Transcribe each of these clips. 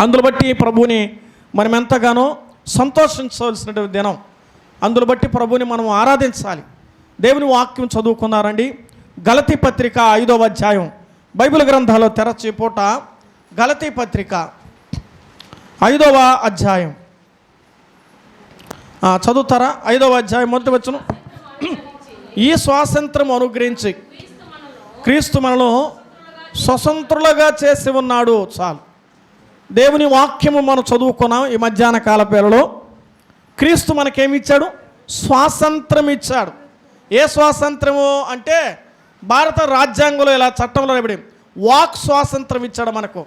అందులో బట్టి ప్రభుని మనం ఎంతగానో సంతోషించవలసినటువంటి దినం. అందులో బట్టి ప్రభుని మనం ఆరాధించాలి. దేవుని వాక్యం చదువుకున్నారండి. గలతీ పత్రిక ఐదవ అధ్యాయం. బైబిల్ గ్రంథాలు తెరచి పూట గలతీ పత్రిక ఐదవ అధ్యాయం. చదువుతారా? ఐదవ అధ్యాయం మొదటి వచ్చును ఈ స్వాతంత్రం అనుగ్రహించి క్రీస్తు మనలో స్వతంత్రులుగా చేసి ఉన్నాడు. చాలు. దేవుని వాక్యము మనం చదువుకున్నాం ఈ మధ్యాహ్న కాల పేరులో క్రీస్తు మనకేమిచ్చాడు? స్వాతంత్రం ఇచ్చాడు ఏ స్వాతంత్రము అంటే భారత రాజ్యాంగంలో ఇలా చట్టంలో ఇవ్వడం వాక్ స్వాతంత్రం ఇచ్చాడు మనకు.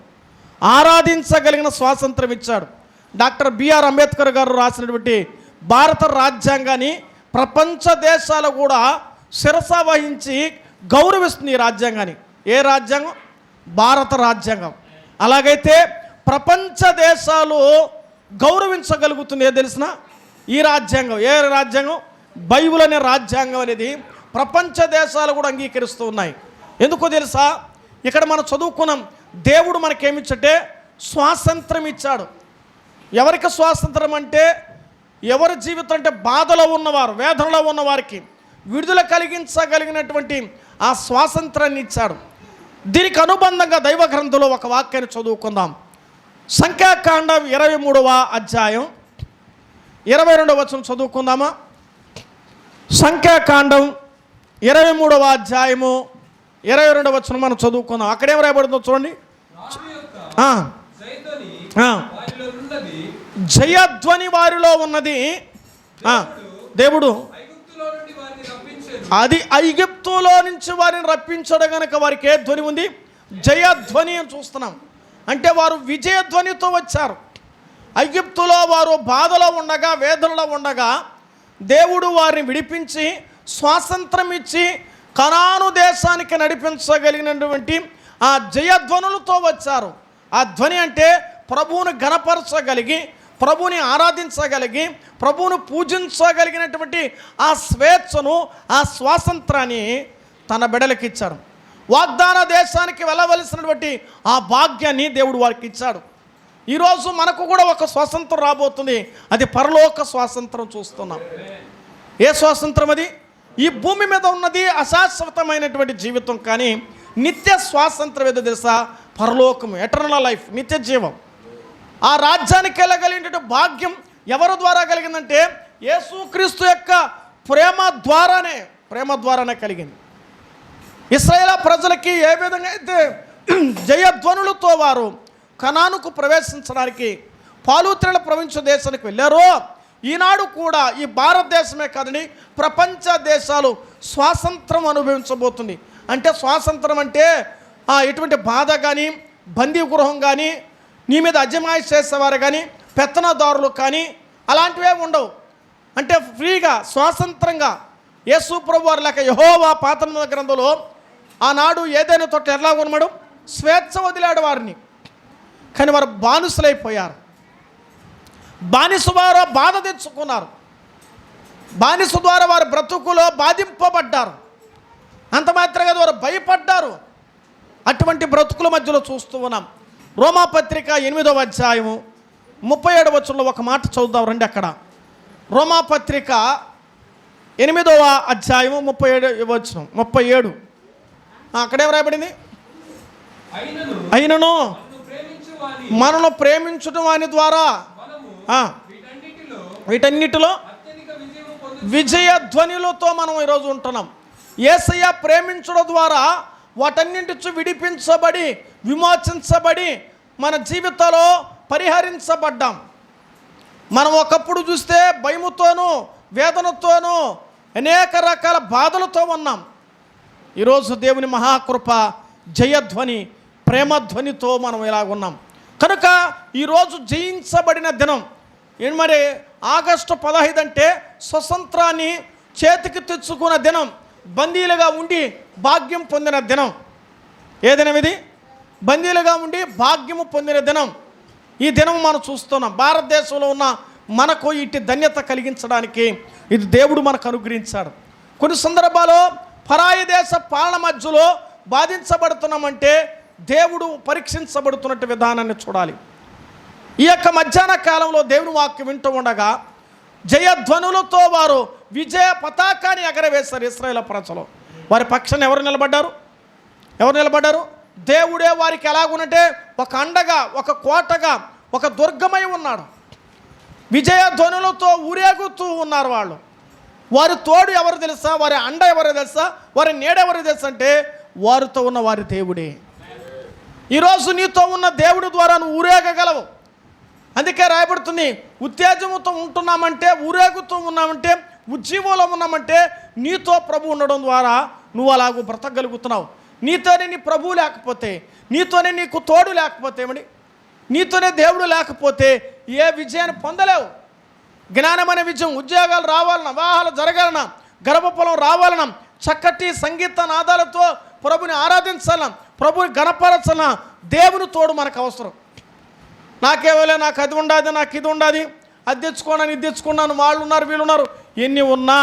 ఆరాధించగలిగిన స్వాతంత్రం ఇచ్చాడు డాక్టర్ బిఆర్ అంబేద్కర్ గారు రాసినటువంటి భారత రాజ్యాంగాన్ని ప్రపంచ దేశాలు కూడా శిరస వహించి గౌరవిస్తుంది ఈ రాజ్యాంగాన్ని. ఏ రాజ్యాంగం? భారత రాజ్యాంగం. అలాగైతే ప్రపంచ దేశాలు గౌరవించగలుగుతుంది ఏ తెలిసిన? ఈ రాజ్యాంగం ఏ రాజ్యాంగం? బైబుల్ అనే రాజ్యాంగం అనేది ప్రపంచ దేశాలు కూడా అంగీకరిస్తూ ఉన్నాయి. ఎందుకో తెలుసా? ఇక్కడ మనం చదువుకున్నాం దేవుడు మనకేమిచ్చటే స్వాతంత్రం ఇచ్చాడు. ఎవరికి స్వాతంత్రం అంటే ఎవరి జీవితం అంటే బాధలో ఉన్నవారు వేదనలో ఉన్నవారికి విడుదల కలిగించగలిగినటువంటి ఆ స్వాతంత్రాన్ని ఇచ్చాడు. దీనికి అనుబంధంగా దైవ గ్రంథంలో ఒక వాక్యాన్ని చదువుకుందాం. సంఖ్యాకాండం ఇరవై మూడవ అధ్యాయం ఇరవై రెండవ వచనం చదువుకుందామా? సంఖ్యాకాండం ఇరవై మూడవ అధ్యాయము ఇరవై రెండవ వచనం మనం చదువుకుందాం. అక్కడేం రాయబడిందో చూడండి. జయధ్వని. వారిలో ఉన్నది. దేవుడు అది ఐగిప్తులో నుంచి వారిని రప్పించడం గనక వారికి ఏ ధ్వని ఉంది? జయధ్వని అని చూస్తున్నాం. అంటే వారు విజయధ్వనితో వచ్చారు. ఐగిప్తులో వారు బాధలో ఉండగా వేదనలో ఉండగా దేవుడు వారిని విడిపించి స్వాతంత్రం ఇచ్చి కనాను దేశానికి నడిపించగలిగినటువంటి ఆ జయధ్వనులతో వచ్చారు. ఆ ధ్వని అంటే ప్రభువును గణపరచగలిగి ప్రభుని ఆరాధించగలిగి ప్రభువును పూజించగలిగినటువంటి ఆ స్వేచ్ఛను ఆ స్వాతంత్రాన్ని తన బిడలకిచ్చారు వాగ్దాన దేశానికి వెళ్ళవలసినటువంటి ఆ భాగ్యాన్ని దేవుడు వారికి ఇచ్చాడు. ఈరోజు మనకు కూడా ఒక స్వాతంత్రం రాబోతుంది. అది పరలోక స్వాతంత్రం చూస్తున్నాం. ఏ స్వాతంత్రం అది? ఈ భూమి మీద ఉన్నది అశాశ్వతమైనటువంటి జీవితం కానీ నిత్య స్వాతంత్రం ఏదో తెలుసా? పరలోకం ఎటర్నల్ లైఫ్ నిత్య జీవం. ఆ రాజ్యానికి వెళ్ళగలిగినటువంటి భాగ్యం ఎవరి ద్వారా కలిగిందంటే యేసుక్రీస్తు యొక్క ప్రేమ ద్వారానే ప్రేమ ద్వారానే కలిగింది. ఇస్రాయేల్ ప్రజలకి ఏ విధంగా అయితే జయధ్వనులతో వారు కనానుకు ప్రవేశించడానికి పాలుత్రల ప్రపంచ దేశానికి వెళ్ళారో ఈనాడు కూడా ఈ భారతదేశమే కాదని ప్రపంచ దేశాలు స్వాతంత్రం అనుభవించబోతుంది. అంటే స్వాతంత్రం అంటే ఆ, ఎటువంటి బాధ కానీ బందీ గృహం కానీ నీ మీద అజమాయిష్ చేసేవారు కానీ పెత్తనదారులు కానీ అలాంటివే ఉండవు. అంటే ఫ్రీగా స్వాతంత్రంగా యేసు ప్రభు వారి లేక యహోవా పాత గ్రంథంలో ఆనాడు ఏదైనా తోట ఎలా ఉన్నాడు స్వేచ్ఛ వదిలాడు వారిని. కానీ వారు బానిసలైపోయారు. బానిస ద్వారా బాధ తెచ్చుకున్నారు. బానిస ద్వారా వారు బ్రతుకులో బాధింపబడ్డారు. అంత మాత్రమే కాదు వారు భయపడ్డారు. అటువంటి బ్రతుకుల మధ్యలో చూస్తూ ఉన్నాం. రోమాపత్రిక ఎనిమిదవ అధ్యాయము ముప్పై ఏడవచనంలో వచ్చంలో ఒక మాట చదువుదాం రండి అక్కడ. రోమాపత్రిక ఎనిమిదవ అధ్యాయము ముప్పై ఏడు వచ్చిన ముప్పై ఏడు. అక్కడేం రాయబడింది? అయినను. మనను ప్రేమించడం వాని ద్వారా. వీటన్నిటిలో విజయం ధ్వనిలతో మనం ఈరోజు ఉంటున్నాం. ఏసయ్య ప్రేమించడం ద్వారా వాటన్నింటి విడిపించబడి విమోచించబడి మన జీవితంలో పరిహరించబడ్డాం. మనం ఒకప్పుడు చూస్తే భయముతోనూ వేదనతోనూ అనేక రకాల బాధలతో ఉన్నాం. ఈరోజు దేవుని మహాకృప జయధ్వని ప్రేమధ్వనితో మనం ఇలా ఉన్నాం. కనుక ఈరోజు జయించబడిన దినం మరి? ఆగస్టు పదహైదు అంటే స్వతంత్రాన్ని చేతికి తెచ్చుకున్న దినం బందీలుగా ఉండి భాగ్యం పొందిన దినం. ఏ దినం ఇది? బందీలుగా ఉండి భాగ్యము పొందిన దినం. ఈ దినం మనం చూస్తున్నాం. భారతదేశంలో ఉన్న మనకు ఇట్టి ధన్యత కలిగించడానికి ఇది దేవుడు మనకు అనుగ్రహించాడు. కొన్ని సందర్భాల్లో పరాయి దేశ పాలన మధ్యలో బాధించబడుతున్నామంటే దేవుడు పరీక్షించబడుతున్నట్టు విధానాన్ని చూడాలి. ఈ యొక్క మధ్యాహ్న కాలంలో దేవుని వాక్యం వింటూ ఉండగా జయధ్వనులతో వారు విజయ పతాకాన్ని ఎగరవేశారు ఇస్రాయేల్ ప్రజలు. వారి పక్షాన్ని ఎవరు నిలబడ్డారు? ఎవరు నిలబడ్డారు? దేవుడే వారికి ఎలాగునంటే ఒక అండగా ఒక కోటగా ఒక దుర్గమై ఉన్నాడు. విజయ ధ్వనులతో ఊరేగుతూ ఉన్నారు వాళ్ళు. వారి తోడు ఎవరు తెలుసా? వారి అండ ఎవరో తెలుసా? వారి నీడ ఎవరు తెలుసా అంటే వారితో ఉన్న వారి దేవుడే. ఈరోజు నీతో ఉన్న దేవుడి ద్వారా నువ్వు ఊరేగగలవు. అందుకే రాయబడుతుంది ఉత్తేజముతో ఉంటున్నామంటే ఊరేగుతూ ఉన్నామంటే ఉజ్జీవంలో ఉన్నామంటే నీతో ప్రభు ఉండడం ద్వారా నువ్వు అలాగూ బ్రతకగలుగుతున్నావు. నీతోనే నీ ప్రభువు లేకపోతే నీతోనే నీకు తోడు లేకపోతే ఏమని? నీతోనే దేవుడు లేకపోతే ఏ విజయాన్ని పొందలేవు. జ్ఞానమైన విజయం ఉద్యోగాలు రావాలన్నా వివాహాలు జరగాలన్నా గర్భఫలం రావాలన్నా చక్కటి సంగీత నాదాలతో ప్రభుని ఆరాధించాలన్నా ప్రభుని గణపరచాలన్నా దేవుని తోడు మనకు అవసరం. నాకేవలే నాకు అది ఉండాది నాకు ఇది ఉండాది అది తెచ్చుకోనని ఇది తెచ్చుకున్నాను వాళ్ళు ఉన్నారు వీళ్ళు ఉన్నారు ఎన్ని ఉన్నా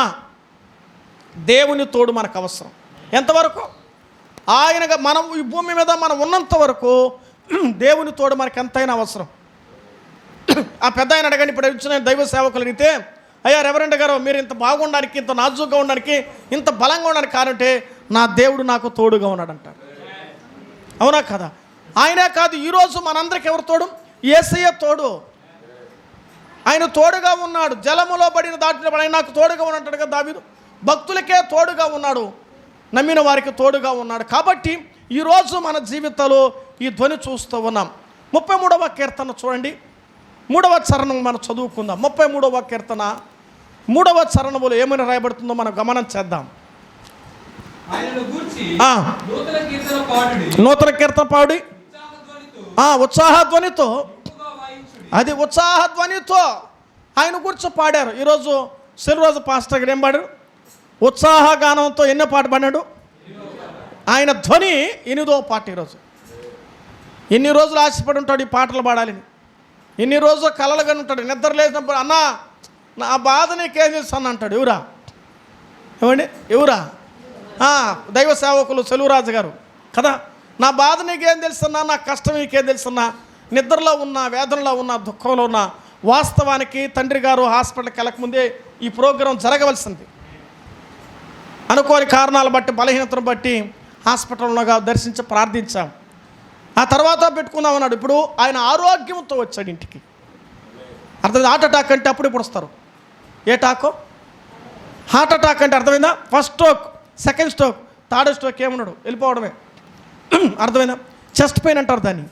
దేవుని తోడు మనకు అవసరం. ఎంతవరకు? ఆయనగా మనం ఈ భూమి మీద మనం ఉన్నంత వరకు దేవుని తోడు మనకు ఎంతైనా అవసరం. ఆ పెద్ద ఆయన అడగండి ఇప్పుడు వచ్చిన దైవ సేవకులు అడిగితే అయ్యా రెవరెండ్ గారు మీరు ఇంత బాగుండడానికి ఇంత నాజుగ్గా ఉండడానికి ఇంత బలంగా ఉండడానికి కానంటే నా దేవుడు నాకు తోడుగా ఉన్నాడంటారు అవునా కదా? ఆయనే కాదు ఈరోజు మనందరికి ఎవరు తోడు? ఏసయ్య తోడు. ఆయన తోడుగా ఉన్నాడు. జలములో పడిన దాటిన ఆయన నాకు తోడుగా ఉన్నట్టు కదా దావీదు. భక్తులకే తోడుగా ఉన్నాడు. నమ్మిన వారికి తోడుగా ఉన్నాడు. కాబట్టి ఈరోజు మన జీవితంలో ఈ ధ్వని చూస్తూ ఉన్నాం. ముప్పై మూడవ కీర్తన చూడండి. మూడవ చరణం మనం చదువుకుందాం. ముప్పై మూడవ కీర్తన. మూడవ చరణములో ఏమైనా రాయబడుతుందో మనం గమనం చేద్దాం. నూతన కీర్తన పాడి. ఉత్సాహధ్వనితో. ఎక్కువగా వాయించుడి. అది ఉత్సాహధ్వనితో ఆయన గురించి పాడారు. ఈరోజు సెలవురోజు పాస్టర్ గారు ఏం పాడారు? ఉత్సాహగానంతో ఎన్నో పాట పాడాడు ఆయన ధ్వని ఎనిమిదో పాట ఈరోజు. ఎన్ని రోజులు ఆశపడి ఉంటాడు ఈ పాటలు పాడాలని? ఇన్ని రోజులు కలలుగా ఉంటాడు నిద్ర లేచినప్పుడు అన్నా నా బాధ నీకేం తెలుసు? అన్న అంటాడు. ఎవరా? ఏమండి? ఎవరా? దైవ సేవకులు సెలవురాజు గారు. కదా? నా బాధ నీకేం తెలుసన్నా నా కష్టం నీకేం తెలుసన్నా నిద్రలో ఉన్న వేదనలో ఉన్న దుఃఖంలో ఉన్న వాస్తవానికి తండ్రి గారు హాస్పిటల్కి వెళ్ళకముందే ఈ ప్రోగ్రాం జరగవలసింది. అనుకోని కారణాలు బట్టి బలహీనతను బట్టి హాస్పిటల్లో దర్శించి ప్రార్థించాం. ఆ తర్వాత పెట్టుకుందాం అన్నాడు. ఇప్పుడు ఆయన ఆరోగ్యంతో వచ్చాడు ఇంటికి. అర్థమైంది? హార్ట్ అటాక్ అంటే అప్పుడు ఇప్పుడు వస్తారు? ఏ టాకో? హార్ట్ అటాక్ అంటే అర్థమైందా? First stroke second stroke third stroke ఏమన్నాడు వెళ్ళిపోవడమే. అర్థమైందా? చెస్ట్ పెయిన్ అంటారు దాన్ని.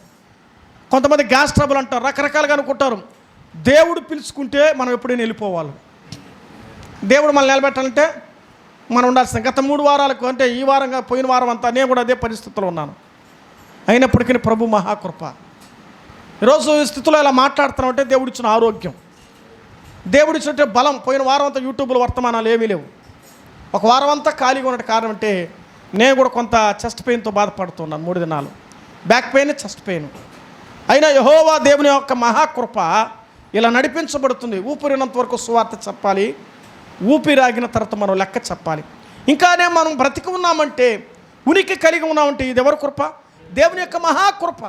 కొంతమంది గ్యాస్ ట్రబుల్ అంటారు. రకరకాలుగా అనుకుంటారు. దేవుడు పిలుచుకుంటే మనం ఎప్పుడైనా వెళ్ళిపోవాలి. దేవుడు మనల్ని నిలబెట్టాలంటే మనం ఉండాల్సిన గత మూడు వారాలకు అంటే ఈ వారంగా పోయిన వారం అంతా నేను కూడా అదే పరిస్థితుల్లో ఉన్నాను. అయినప్పటికీ ప్రభు మహాకృప. ఈరోజు స్థితిలో ఇలా మాట్లాడుతున్నామంటే దేవుడిచ్చిన ఆరోగ్యం. దేవుడిచ్చినట్టే బలం. పోయిన వారం అంతా యూట్యూబ్లో వర్తమానాలు ఏమీ లేవు. ఒక వారం అంతా ఖాళీగా ఉన్నట్టు కారణం అంటే నేను కూడా కొంత చెస్ట్ పెయిన్తో బాధపడుతున్నాను మూడు దినాలు. Back pain chest pain. అయినా యహోవా దేవుని యొక్క మహాకృప ఇలా నడిపించబడుతుంది. ఊపిరినంత వరకు సువార్త చెప్పాలి. ఊపిరాగిన తర్వాత మనం లెక్క చెప్పాలి. ఇంకానే మనం బ్రతికి ఉన్నామంటే ఉనికి కలిగి ఉన్నామంటే ఇది ఎవరి కృప? దేవుని యొక్క మహాకృప.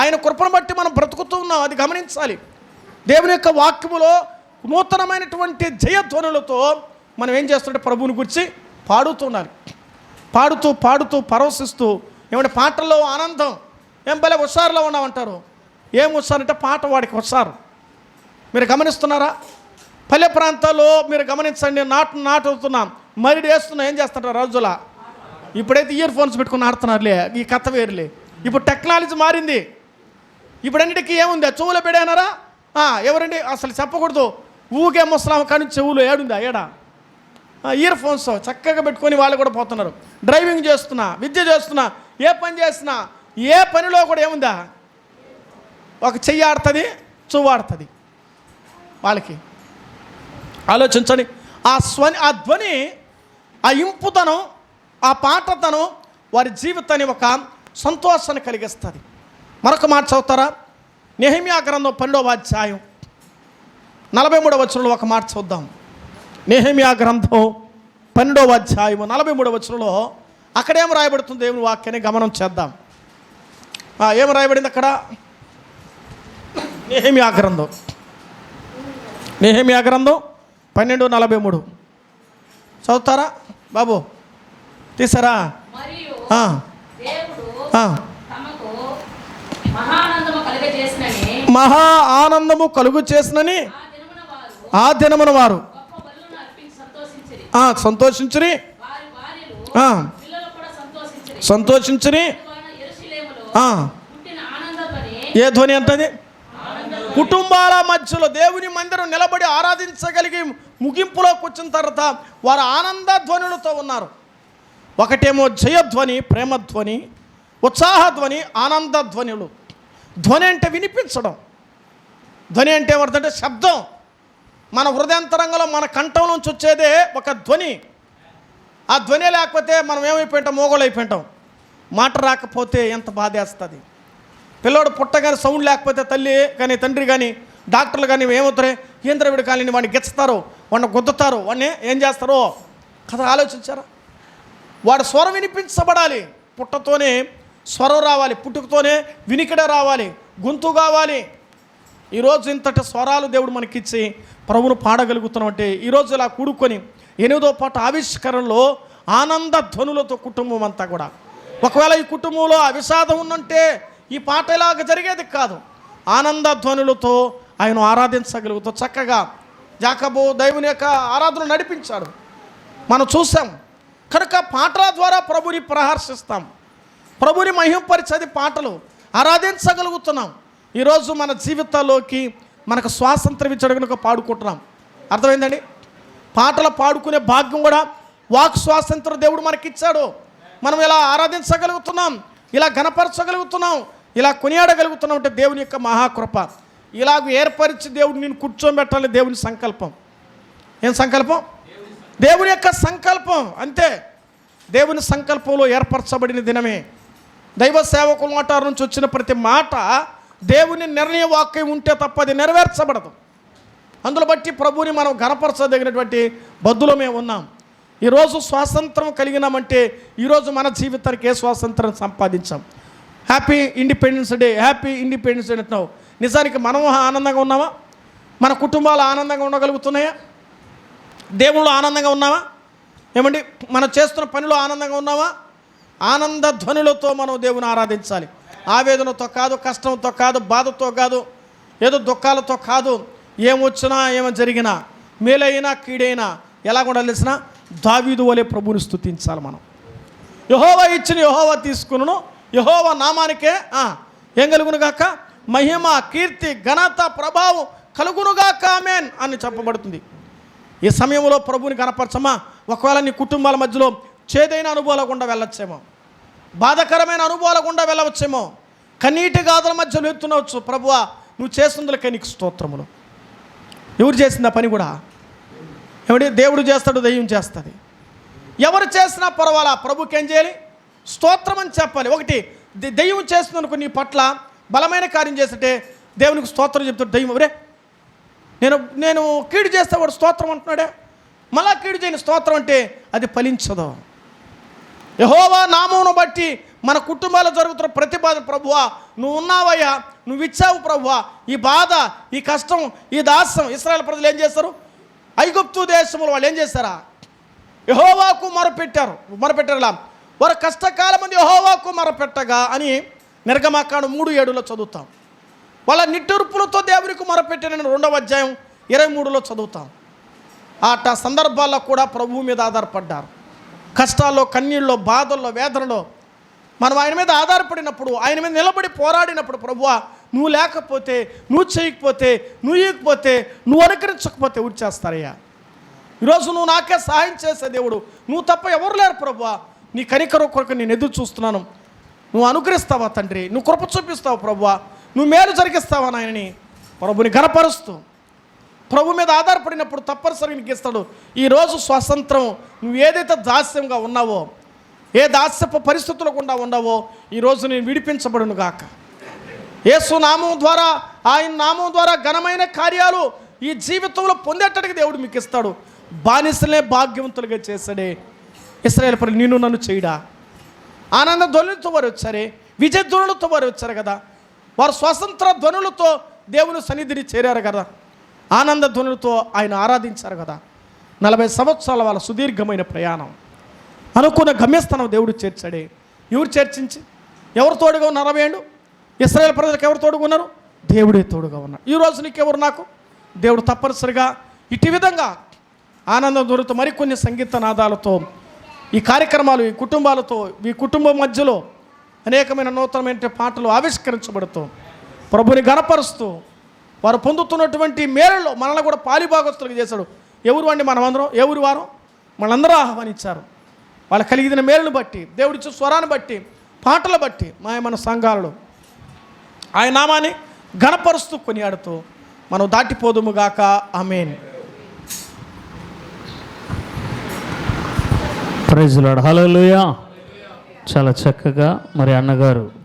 ఆయన కృపను బట్టి మనం బ్రతుకుతూ ఉన్నాం అది గమనించాలి. దేవుని యొక్క వాక్యములో నూతనమైనటువంటి జయధ్వనులతో మనం ఏం చేస్తుంటే ప్రభువుని గురించి పాడుతూ ఉండాలి. పాడుతూ పాడుతూ పరవశిస్తూ ఏమంటే పాటల్లో ఆనందం. ఏం భలే హుషారులో ఉన్నామంటారు. ఏం ఉత్సారంటే పాట వాడికి ఉత్సారు మీరు గమనిస్తున్నారా? పల్లె ప్రాంతాల్లో మీరు గమనించండి నాటు నాటుతున్నాం మరిడి వేస్తున్నాం ఏం చేస్తుంటారు రోజుల? ఇప్పుడైతే ఇయర్ ఫోన్స్ పెట్టుకుని ఆడుతున్నారులే ఈ కథ వేరులే. ఇప్పుడు టెక్నాలజీ మారింది. ఇప్పుడు అన్నిటికీ ఏముంది చెవులో పెడేనారా ఎవరండి? అసలు చెప్పకూడదు. ఊకే ముసలాం కానీ చెవులు ఏడుందా? ఏడా? ఇయర్ ఫోన్స్ చక్కగా పెట్టుకొని వాళ్ళు కూడా పోతున్నారు. డ్రైవింగ్ చేస్తున్నా విద్య చేస్తున్నా ఏ పని చేస్తున్నా ఏ పనిలో కూడా ఏముందా? ఒక చెయ్యి ఆడుతుంది చెవు ఆడుతుంది. వాళ్ళకి. ఆలోచించండి. ఆ స్వని ఆ ధ్వని ఆ ఇంపుతనం ఆ పాట తను వారి జీవితాన్ని ఒక సంతోషాన్ని కలిగిస్తుంది. మరొక మాట చదువుతారా? నెహిమియా గ్రంథం పన్నెండవ అధ్యాయం నలభై మూడవ వచనంలో ఒక మాట చూద్దాం నెహిమియా గ్రంథం పన్నెండవ అధ్యాయము నలభై మూడవ వచనంలో అక్కడేం రాయబడుతుంది దేవుని వాక్యాన్ని గమనం చేద్దాం. ఏం రాయబడింది అక్కడ? నెహిమియా గ్రంథం. నెహిమియా గ్రంథం పన్నెండు నలభై మూడు చదువుతారా? బాబు. తీసారా? మహా ఆనందము కలుగు చేసినని ఆ దినమున వారు సంతోషించిరి. సంతోషించుని సంతోషించుని ఏ ధ్వని అంటది? కుటుంబాల మధ్యలో దేవుని మందిరం నిలబడి ఆరాధించగలిగి ముగింపులోకి వచ్చిన తర్వాత వారు ఆనంద ధ్వనులతో ఉన్నారు. ఒకటేమో జయధ్వని ప్రేమధ్వని ఉత్సాహధ్వని ఆనందధ్వనులు. ధ్వని అంటే వినిపించడం. ధ్వని అంటే ఎవరిదంటే శబ్దం. మన హృదయంతరంగంలో మన కంఠం నుంచి వచ్చేదే ఒక ధ్వని. ఆ ధ్వని లేకపోతే మనం ఏమైపోయింటాం? మోగోళ్ళు అయిపోయింటాం మాట రాకపోతే ఎంత బాధేస్తుంది. పిల్లోడు పుట్టగానే సౌండ్ లేకపోతే తల్లి కానీ తండ్రి కానీ డాక్టర్లు కానీ ఏమవుతారే? కేంద్ర విడి వాడిని గెచ్చుతారు వాడిని గుద్దుతారు వాడిని ఏం చేస్తారో? కథ ఆలోచించారా? వాడు స్వరం వినిపించబడాలి. పుట్టతోనే స్వరం రావాలి. పుట్టుకతోనే వినికిడ రావాలి. గొంతు కావాలి. ఈరోజు ఇంతటి స్వరాలు దేవుడు మనకిచ్చి ప్రభును పాడగలుగుతున్నాం అంటే ఈరోజు ఇలా కూడుకొని ఎనిమిదో పాట ఆవిష్కరణలో ఆనంద ధ్వనులతో కుటుంబం అంతా కూడా. ఒకవేళ ఈ కుటుంబంలో అవిషాదం ఉందంటే ఈ పాట ఇలాగ జరిగేది కాదు. ఆనంద ధ్వనులతో ఆయన ఆరాధించగలుగుతూ చక్కగా జాకబో దేవుని యొక్క ఆరాధన నడిపించాడు. మనం చూసాం కనుక పాటల ద్వారా ప్రభుని ప్రహర్షిస్తాం. ప్రభుని మహింపరిచేది పాటలు. ఆరాధించగలుగుతున్నాం. ఈరోజు మన జీవితాల్లోకి మనకు స్వాతంత్రం ఇచ్చడం కనుక పాడుకుంటున్నాం. అర్థమైందండి? పాటలు పాడుకునే భాగ్యం కూడా వాక్ స్వాతంత్రం దేవుడు మనకిచ్చాడు. మనం ఇలా ఆరాధించగలుగుతున్నాం. ఇలా గణపరచగలుగుతున్నాం ఇలా కొనియాడగలుగుతున్నాం అంటే దేవుని యొక్క మహాకృప. ఇలాగ ఏర్పరిచి దేవుడు నేను కూర్చోబెట్టాలి దేవుని సంకల్పం. ఏం సంకల్పం? దేవుని యొక్క సంకల్పం అంతే. దేవుని సంకల్పంలో ఏర్పరచబడిన దినమే. దైవ సేవకుల మాట నుంచి వచ్చిన ప్రతి మాట దేవుని నిర్ణయ వాక్యం ఉంటే తప్ప అది నెరవేర్చబడదు. అందులో బట్టి ప్రభువుని మనం గణపరచదగినటువంటి బద్దులమే ఉన్నాం. ఈరోజు స్వాతంత్రం కలిగినామంటే ఈరోజు మన జీవితానికి ఏ స్వాతంత్రం సంపాదించాం? Happy independence day happy independence day అంటున్నావు. నిజానికి మనం ఆనందంగా ఉన్నామా? మన కుటుంబాలు ఆనందంగా ఉండగలుగుతున్నాయా? దేవుళ్ళు ఆనందంగా ఉన్నావా? ఏమండి మనం చేస్తున్న పనిలో ఆనందంగా ఉన్నావా? ఆనంద ధ్వనులతో మనం దేవుని ఆరాధించాలి. ఆవేదనతో కాదు కష్టంతో కాదు బాధతో కాదు ఏదో దుఃఖాలతో కాదు ఏమొచ్చినా ఏమో జరిగినా మేలైనా కీడైనా ఎలా కూడా తెలిసిన దావీదు వలె ప్రభుని స్థుతించాలి మనం. యహోవా ఇచ్చిన యహోవా తీసుకును యహోవా నామానికే ఏం కలుగునుగాక మహిమ కీర్తి ఘనత ప్రభావం కలుగునుగాక ఆమెన్ అని చెప్పబడుతుంది. ఈ సమయంలో ప్రభుని కనపరచమా? ఒకవేళ నీ కుటుంబాల మధ్యలో చేదైన అనుభవాల గుండా వెళ్ళొచ్చేమో. బాధకరమైన అనుభవాల గుండా వెళ్ళవచ్చేమో. కన్నీటి గాథల మధ్య ఎత్తునవచ్చు. ప్రభువా నువ్వు చేస్తుందిలే నీకు స్తోత్రములు. ఎవరు చేసింది ఆ పని కూడా? ఏమిటి దేవుడు చేస్తాడు దయ్యం చేస్తుంది. ఎవరు చేసినా పర్వాలా? ప్రభుకి ఏం చేయాలి? స్తోత్రం అని చెప్పాలి. ఒకటి దెయ్యం చేస్తుందనుకో నీ పట్ల బలమైన కార్యం చేస్తుంటే దేవునికి స్తోత్రం చెప్తాడు. దయ్యం రే నేను నేను కీడు చేస్తే వాడు స్తోత్రం అంటున్నాడే. మళ్ళా కీడు చేయని స్తోత్రం అంటే అది ఫలించదు. యహోవా నామమును బట్టి మన కుటుంబాల్లో జరుగుతున్న ప్రతి బాధ ప్రభువా నువ్వు ఉన్నావయ్యా నువ్వు ఇచ్చావు ప్రభువా ఈ బాధ ఈ కష్టం ఈ దాస్యం ఇస్రాయల్ ప్రజలు ఏం చేస్తారు? ఐగుప్తు దేశంలో వాళ్ళు ఏం చేస్తారా? యహోవాకు మొరపెట్టారు. మొరపెట్టారులా? వారు కష్టకాలం మంది యహోవాకు మొరపెట్టగా అని నిర్గమాకాండం మూడు ఏడులో చదువుతాం. వాళ్ళ నిట్టూర్పులతో దేవునికి మొరపెట్టిన రెండవ అధ్యాయం ఇరవై మూడులో చదువుతాం. ఆట సందర్భాల్లో కూడా ప్రభువు మీద ఆధారపడ్డారు. కష్టాల్లో కన్నీళ్ళలో బాధల్లో వేదనలో మనం ఆయన మీద ఆధారపడినప్పుడు ఆయన మీద నిలబడి పోరాడినప్పుడు ప్రభువా నువ్వు లేకపోతే నువ్వు చేయకపోతే నువ్వు ఇవ్వకపోతే నువ్వు అనుకరించకపోతే ఉడిచేస్తారయ్యా ఈరోజు నువ్వు నాకే సహాయం చేసే దేవుడు. నువ్వు తప్ప ఎవరు లేరు ప్రభువా. నీ కనికరం కొరకు నేను ఎదురు చూస్తున్నాను. నువ్వు అనుగ్రహిస్తావా తండ్రి? నువ్వు కృప చూపిస్తావు ప్రభువా? నువ్వు మేలు జరిగిస్తావా నాయనని? ప్రభుని గనపరుస్తూ ప్రభు మీద ఆధారపడినప్పుడు తప్పనిసరిగా నీకు ఇస్తాడు. ఈరోజు స్వాతంత్రం నువ్వు ఏదైతే దాస్యంగా ఉన్నావో ఏ దాస్యపు పరిస్థితులు గుండా ఉన్నావో ఈరోజు నేను విడిపించబడును గాక. యేసు నామం ద్వారా ఆయన నామం ద్వారా ఘనమైన కార్యాలు ఈ జీవితంలో పొందేటట్టుగా దేవుడు మీకు ఇస్తాడు. బానిసలే భాగ్యవంతులుగా చేశాడే. ఇస్రాయల్ పని నిన్ను నన్ను చేయడా? ఆనంద ధ్వనులతో వారు వచ్చారే. విజయ ధ్వనులతో వారు వచ్చారు కదా. వారు స్వతంత్ర ధ్వనులతో దేవుని సన్నిధిని చేరారు కదా. ఆనంద ధ్వనులతో ఆయన ఆరాధించారు కదా. నలభై సంవత్సరాల వాళ్ళ సుదీర్ఘమైన ప్రయాణం. అనుకున్న గమ్యస్థానం దేవుడు చేర్చాడే. ఎవరు చర్చించి? ఎవరు తోడుగా ఉన్నారు? అరవేండు ఇస్రాయేల్ ప్రజలకు ఎవరు తోడుగా ఉన్నారు? దేవుడే తోడుగా ఉన్నారు. ఈ రోజు నీకెవరు నాకు? దేవుడు తప్పనిసరిగా ఇటు విధంగా ఆనందం దొరుకుతూ మరికొన్ని సంగీత నాదాలతో ఈ కార్యక్రమాలు ఈ కుటుంబాలతో ఈ కుటుంబం మధ్యలో అనేకమైన నూతనమైన పాటలు ఆవిష్కరించబడుతూ ప్రభుని గణపరుస్తూ వారు పొందుతున్నటువంటి మేరల్లో మనల్ని కూడా పాలిభాగస్తులకు చేశాడు. ఎవరు అండి మనమందరం? ఎవరు వారు? మనందరూ ఆహ్వానించారు. వాళ్ళు కలిగిన మేలును బట్టి దేవుడిచ్చే స్వరాన్ని బట్టి పాటలు బట్టి మా మన సంఘాలలో ఆయన నామాన్ని గణపరుస్తూ కొనియాడుతూ మనం దాటిపోదుముగాక ఆమెను. ప్రైజ్ హలో చాలా చక్కగా మరి అన్నగారు